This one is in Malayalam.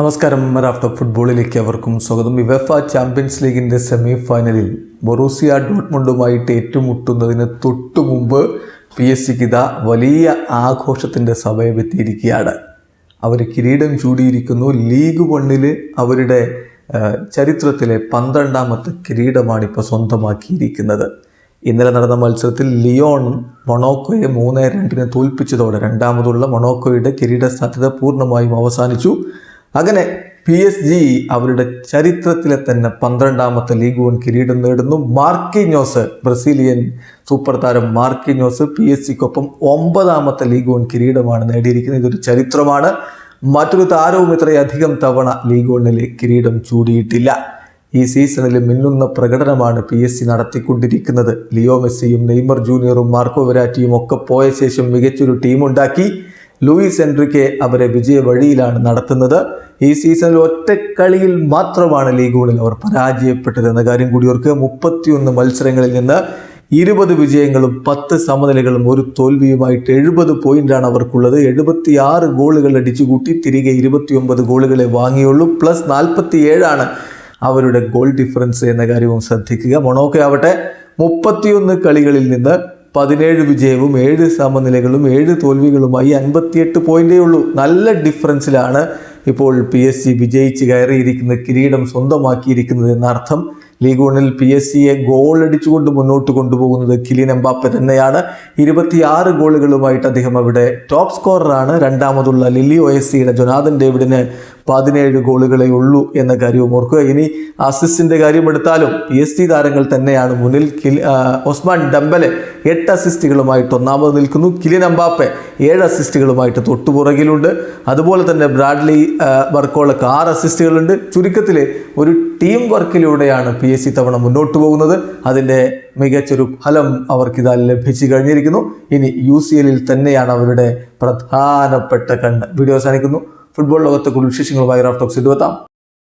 നമസ്കാരം. റാഫ്റ്റർ ഫുട്ബോളിലേക്ക് അവർക്കും സ്വാഗതം. വിവഫ ചാമ്പ്യൻസ് ലീഗിന്റെ സെമി ഫൈനലിൽ ബൊറൂസിയ ഡോട്ട്മുണ്ടുമായിട്ട് ഏറ്റുമുട്ടുന്നതിന് തൊട്ടു മുമ്പ് പി എസ് സിക്ക് ഇതാ വലിയ ആഘോഷത്തിന്റെ സമയമെത്തിയിരിക്കുകയാണ്. അവർ കിരീടം ചൂടിയിരിക്കുന്നു. ലീഗ് വണ്ണിൽ അവരുടെ ചരിത്രത്തിലെ പന്ത്രണ്ടാമത്തെ കിരീടമാണ് ഇപ്പോൾ സ്വന്തമാക്കിയിരിക്കുന്നത്. ഇന്നലെ നടന്ന മത്സരത്തിൽ ലിയോൺ മൊണോക്കോയെ മൂന്ന് രണ്ടിന് തോൽപ്പിച്ചതോടെ രണ്ടാമതുള്ള മൊണോക്കോയുടെ കിരീട സാധ്യത പൂർണമായും അവസാനിച്ചു. അങ്ങനെ പി എസ് ജി അവരുടെ ചരിത്രത്തിലെ തന്നെ പന്ത്രണ്ടാമത്തെ ലീഗ് വൺ കിരീടം നേടുന്നു. മാർക്കിഞ്ഞോസ് ബ്രസീലിയൻ സൂപ്പർ താരം മാർക്കിഞ്ഞോസ് പി എസ് സിക്കൊപ്പം ഒമ്പതാമത്തെ ലീഗ് വൺ കിരീടമാണ് നേടിയിരിക്കുന്നത്. ഇതൊരു ചരിത്രമാണ്. മറ്റൊരു താരവും ഇത്രയധികം തവണ ലീഗ് വണ്ണിലെ കിരീടം ചൂടിയിട്ടില്ല. ഈ സീസണിൽ മിന്നുന്ന പ്രകടനമാണ് പി എസ് സി നടത്തിക്കൊണ്ടിരിക്കുന്നത്. ലിയോ മെസ്സിയും നെയ്മർ ജൂനിയറും മാർക്കോ വെരാറ്റിയും ഒക്കെ പോയ ശേഷം മികച്ചൊരു ടീമുണ്ടാക്കി. ലൂയിസ് എൻട്രിക്കെ അവരെ വിജയ വഴിയിലാണ് നടത്തുന്നത്. ഈ സീസണിൽ ഒറ്റ കളിയിൽ മാത്രമാണ് ലീഗ് ഗോളിൽ അവർ പരാജയപ്പെട്ടത് എന്ന കാര്യം കൂടി ഓർക്കുക. മുപ്പത്തിയൊന്ന് മത്സരങ്ങളിൽ നിന്ന് ഇരുപത് വിജയങ്ങളും പത്ത് സമനിലകളും ഒരു തോൽവിയുമായിട്ട് എഴുപത് പോയിന്റാണ് അവർക്കുള്ളത്. എഴുപത്തി ആറ് ഗോളുകൾ അടിച്ചുകൂട്ടി തിരികെ ഇരുപത്തിയൊമ്പത് ഗോളുകളെ വാങ്ങിയുള്ളൂ. പ്ലസ് നാൽപ്പത്തി ഏഴാണ് അവരുടെ ഗോൾ ഡിഫറൻസ് എന്ന കാര്യവും ശ്രദ്ധിക്കുക. മൊണോക്കോ ആവട്ടെ മുപ്പത്തിയൊന്ന് കളികളിൽ നിന്ന് പതിനേഴ് വിജയവും ഏഴ് സമനിലകളും ഏഴ് തോൽവികളുമായി അൻപത്തിയെട്ട് പോയിന്റേ ഉള്ളൂ. നല്ല ഡിഫറൻസിലാണ് ഇപ്പോൾ പി എസ് സി വിജയിച്ച് കയറിയിരിക്കുന്ന കിരീടം സ്വന്തമാക്കിയിരിക്കുന്നത് എന്നർത്ഥം. ലീഗ് വണ്ണിൽ പി എസ് സിയെ ഗോൾ അടിച്ചുകൊണ്ട് മുന്നോട്ട് കൊണ്ടുപോകുന്നത് കിലിൻ എംബാപ്പെ തന്നെയാണ്. ഇരുപത്തിയാറ് ഗോളുകളുമായിട്ട് അദ്ദേഹം അവിടെ ടോപ്പ് സ്കോററാണ്. രണ്ടാമതുള്ള ലില്ലി ഒ എസ് സിയുടെ ജൊനാഥൻ ഡേവിഡിന് പതിനേഴ് ഗോളുകളെ ഉള്ളൂ എന്ന കാര്യവും ഓർക്കുക. ഇനി അസിസ്റ്റിന്റെ കാര്യം എടുത്താലും പി എസ് ടി താരങ്ങൾ തന്നെയാണ് മുന്നിൽ. ഒസ്മാൻ ഡംബലെ എട്ട് അസിസ്റ്റുകളുമായിട്ട് ഒന്നാമത് നിൽക്കുന്നു. കിലിൻ എംബാപ്പെ ഏഴ് അസിസ്റ്റുകളുമായിട്ട് തൊട്ടുപുറകിലുണ്ട്. അതുപോലെ തന്നെ ബ്രാഡ്ലി ബർക്കോളക്ക് ആറ് അസിസ്റ്റുകളുണ്ട് ചുരുക്കത്തിൽ ഒരു ടീം വർക്കിലൂടെയാണ് പി എസ് സി തവണ മുന്നോട്ട് പോകുന്നത്. അതിന്റെ മികച്ചൊരു ഫലം അവർക്കിതാ ലഭിച്ചു കഴിഞ്ഞിരിക്കുന്നു. ഇനി യു സി എല്ലിൽ തന്നെയാണ് അവരുടെ പ്രധാനപ്പെട്ട കണ്ട് വീഡിയോ അവസാനിക്കുന്നു. ഫുട്ബോൾ ലോകത്തെ കൂടുതൽ വിശേഷങ്ങളുമായി ടോക്സ് ഇടുവെത്താം.